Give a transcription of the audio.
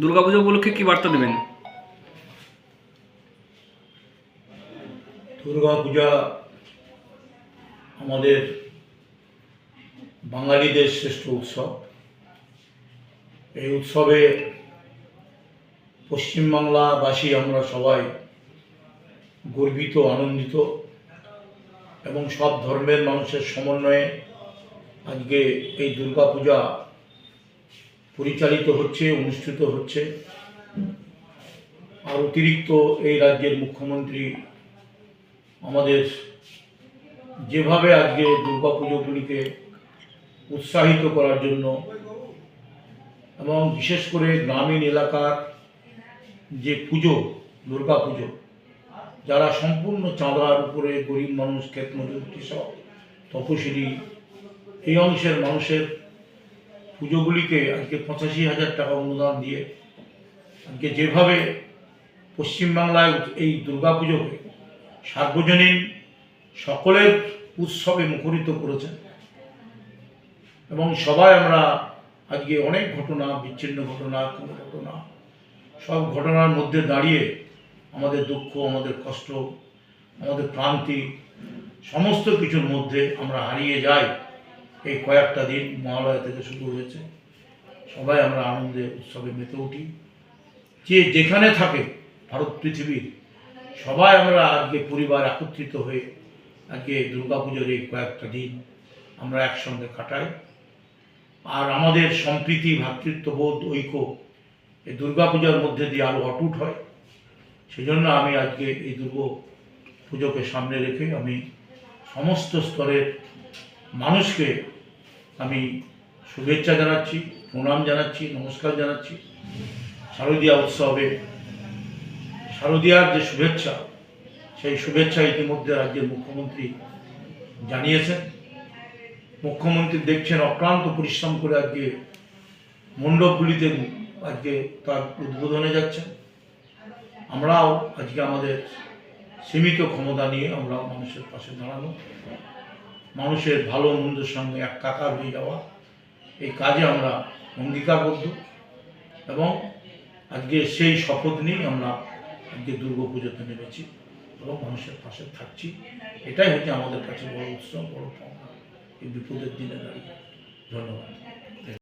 দুর্গাপুজো উপলক্ষে কি বার্তা দেবেন? দুর্গা পূজা আমাদের বাঙালিদের শ্রেষ্ঠ উৎসব। এই উৎসবে পশ্চিমবাংলাবাসী আমরা সবাই গর্বিত, আনন্দিত এবং সব ধর্মের মানুষের সমন্বয়ে আজকে এই দুর্গা পূজা পরিচালিত হচ্ছে, অনুষ্ঠিত হচ্ছে। আর অতিরিক্ত এই রাজ্যের মুখ্যমন্ত্রী আমাদের যেভাবে আজকে দুর্গা পুজোগুলিকে উৎসাহিত করার জন্য এবং বিশেষ করে গ্রামীণ এলাকার যে পুজো, দুর্গা পুজো, যারা সম্পূর্ণ চাঁদার উপরে গরিব মানুষ ক্ষেত মজুর কৃষক তপশিলি, এই অংশের মানুষের পুজোগুলিকে আজকে পঁচাশি হাজার টাকা অনুদান দিয়ে আজকে যেভাবে পশ্চিমবাংলায় এই দুর্গা পুজোকে সার্বজনীন সকলের উৎসবে মুখরিত করেছেন এবং সবাই আমরা আজকে অনেক ঘটনা, বিচ্ছিন্ন ঘটনা, কোনো ঘটনা, সব ঘটনার মধ্যে দাঁড়িয়ে আমাদের দুঃখ, আমাদের কষ্ট, আমাদের ক্লান্তি, সমস্ত কিছুর মধ্যে আমরা হারিয়ে যাই। এই কয়েকটা দিন মহালয়া থেকে শুরু হয়েছে। সবাই আমরা আনন্দে উৎসবে মেতে উঠি। যে যেখানে থাকে ভারত পৃথিবীর, সবাই আমরা আজকে পরিবার একত্রিত হয়ে আজকে দুর্গাপুজোর এই কয়েকটা দিন আমরা একসঙ্গে কাটাই। আর আমাদের সম্প্রীতি ভ্রাতৃত্ববোধ ঐক্য এই দুর্গাপূজার মধ্যে দিয়ে আরও অটুট হয়। সেজন্য আমি আজকে এই দুর্গা পুজোকে সামনে রেখে আমি সমস্ত স্তরের মানুষকে আমি শুভেচ্ছা জানাচ্ছি, প্রণাম জানাচ্ছি, নমস্কার জানাচ্ছি। শারদীয়া উৎসবে শারদীয়ার যে শুভেচ্ছা, সেই শুভেচ্ছা ইতিমধ্যে রাজ্যের মুখ্যমন্ত্রী জানিয়েছেন। মুখ্যমন্ত্রী দেখছেন অক্লান্ত পরিশ্রম করে আজকে মণ্ডপগুলিতে আজকে তার উদ্বোধনে যাচ্ছেন। আমরাও আজকে আমাদের সীমিত ক্ষমতা নিয়ে আমরা মানুষের পাশে দাঁড়ানো মানুষের ভালো মন্দের সঙ্গে এক কাকার হয়ে যাওয়া। এই কাজে আমরা অঙ্গীকারবদ্ধ এবং আজকে সেই শপথ নিয়েই আমরা আজকে দুর্গা পুজোতে নেমেছি এবং মানুষের পাশে থাকছি। এটাই হচ্ছে আমাদের কাছে বড় উৎসব, বড় পাওনা এই বিপদের দিনে দাঁড়িয়ে। ধন্যবাদ।